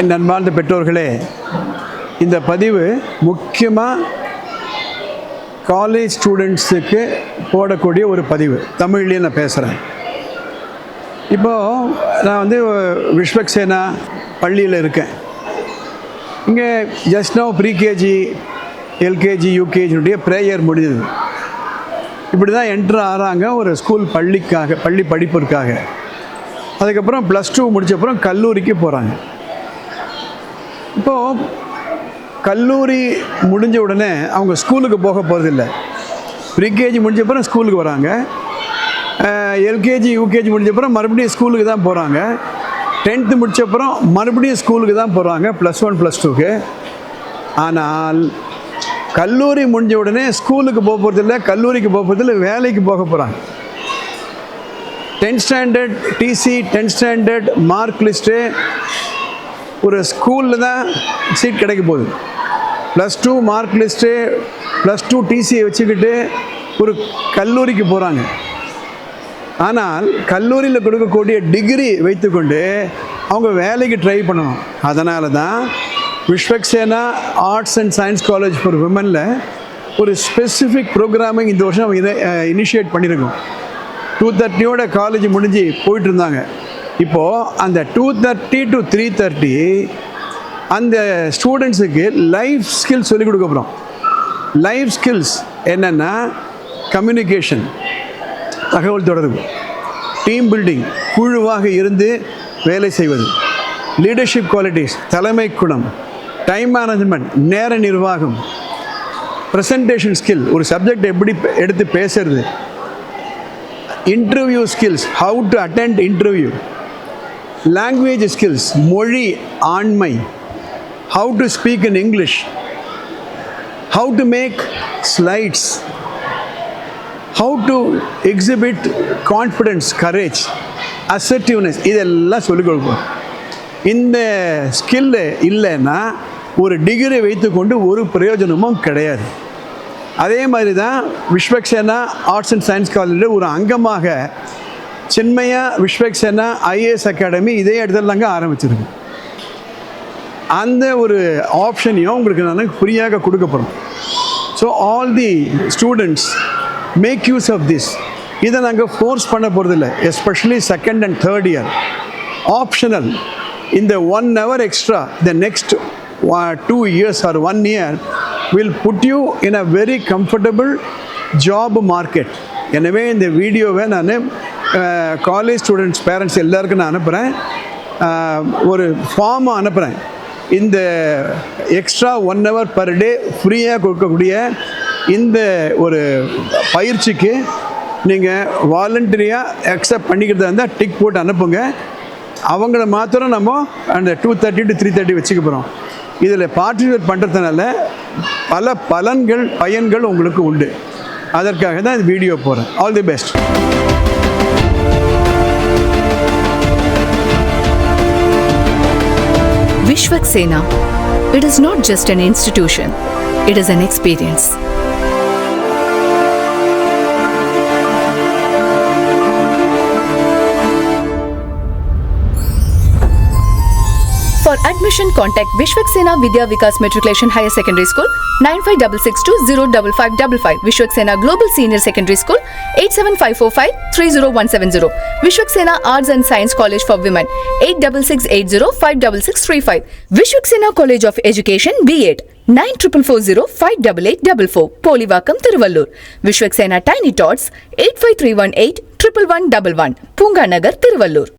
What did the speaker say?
என் அன்பார்ந்த பெற்றோர்களே இந்த பதிவு முக்கியமாக காலேஜ் ஸ்டூடெண்ட்ஸுக்கு போடக்கூடிய ஒரு பதிவு. தமிழ்லேயே நான் பேசுகிறேன் இப்போது நான் வந்து விஸ்வக்சேனா பள்ளியில் இருக்கேன். இங்கே just now pre KG LKG யூகேஜினுடைய prayer முடிஞ்சது. இப்படி தான் என்ட்ரு ஆகிறாங்க ஒரு ஸ்கூல் பள்ளிக்காக பள்ளி படிப்பிற்காக. அதுக்கப்புறம் ப்ளஸ் டூ முடிச்சப்புறம் கல்லூரிக்கு போகிறாங்க இப்போது கல்லூரி முடிஞ்ச உடனே அவங்க ஸ்கூலுக்கு போக போகிறதில்ல ப்ரீகேஜி முடிஞ்சப்பறம் ஸ்கூலுக்கு வராங்க. எல்கேஜி யூகேஜி முடிஞ்சப்பறம் மறுபடியும் ஸ்கூலுக்கு தான் போகிறாங்க டென்த்து முடிச்சப்பறம் மறுபடியும் ஸ்கூலுக்கு தான் போகிறாங்க ப்ளஸ் ஒன் ப்ளஸ் டூக்கு ஆனால் கல்லூரி முடிஞ்ச உடனே ஸ்கூலுக்கு போக போகிறதில்ல கல்லூரிக்கு போக போகிறதில்ல வேலைக்கு போக போகிறாங்க tenth standard TC tenth standard mark list ஒரு ஸ்கூலில் தான் சீட் கிடைக்க போகுது. Plus two mark list plus two டிசியை வச்சுக்கிட்டு ஒரு கல்லூரிக்கு போகிறாங்க ஆனால் கல்லூரியில் கொடுக்கக்கூடிய டிகிரி வைத்துக்கொண்டு அவங்க வேலைக்கு ட்ரை பண்ணணும். அதனால தான் Vishwaksena arts and science college for விமனில் ஒரு ஸ்பெசிஃபிக் ப்ரோக்ராமிங் இந்த வருஷம் இனிஷியேட் பண்ணியிருக்கோம். டூ தேர்ட்டியோட காலேஜ் முடிஞ்சு போயிட்டு இருந்தாங்க. இப்போது அந்த two thirty to three thirty அந்த ஸ்டூடெண்ட்ஸுக்கு லைஃப் ஸ்கில்ஸ் சொல்லிக் கொடுக்க போகிறோம் லைஃப் ஸ்கில்ஸ் என்னென்னா கம்யூனிகேஷன் தகவல் தொடர்பு டீம் பில்டிங் குழுவாக இருந்து வேலை செய்வது லீடர்ஷிப் குவாலிட்டிஸ் தலைமை குணம் டைம் மேனேஜ்மெண்ட் நேர நிர்வாகம் ப்ரெசன்டேஷன் ஸ்கில் ஒரு சப்ஜெக்ட் எப்படி எடுத்து பேசுறது interview skills how to attend interview language skills மொழி ஆண்மை. How to speak in English how to make slides how to exhibit confidence courage assertiveness இதெல்லாம் சொல்லிக் கொடுப்போம் இந்த ஸ்கில்லு இல்லைன்னா ஒரு டிகிரி வைத்துக்கொண்டு ஒரு பிரயோஜனமும் கிடையாது. அதே மாதிரி தான் விஸ்வக்சேனா ஆர்ட்ஸ் அண்ட் சயின்ஸ் காலேஜில் ஒரு அங்கமாக சின்மயா விஸ்வக்சேனா ஐஏஎஸ் அகாடமி இதே இடத்துல தாங்க ஆரம்பிச்சிருக்கு. அந்த ஒரு ஆப்ஷனையும் உங்களுக்கு நான் ஃப்ரீயாக கொடுக்க போகிறோம் so all the students make use of this இதை நாங்கள் ஃபோர்ஸ் பண்ண போகிறதில்ல especially second and third year optional இந்த one hour extra the next two years or one year will put you in a very comfortable job market எனவே இந்த வீடியோவை நான் college students parents எல்லாருக்கும் நான் அனுப்புகிறேன் ஒரு ஃபார்மை அனுப்புகிறேன் இந்த extra one hour per day ஃப்ரீயாக கொடுக்கக்கூடிய இந்த ஒரு பயிற்சிக்கு நீங்கள் வாலண்டரியாக அக்செப்ட் பண்ணிக்கிறதா இருந்தால் டிக் போட்டு அனுப்புங்க. அவங்கள மாத்திரம் நம்ம அந்த two thirty to three thirty வச்சுக்க போகிறோம் இதில் பார்ட்டிசிபேட் பண்ணுறதுனால பல பலன்கள் பயன்கள் உங்களுக்கு உண்டு. அதற்காக தான் இந்த வீடியோ போகிறேன் all the best Vishwaksena. It is not just an institution, it is an experience. Contact Vishwak Sena Vidya Vikas Matriculation Higher Secondary School 9566205555 Vishwak Sena Global Senior Secondary School 87545-30170 Vishwak Sena Arts and Science College for Women 86805665 Vishwak Sena College of Education B8 nine triple four zero five double eight double four Polivakkam Tiruvallur Vishwaksena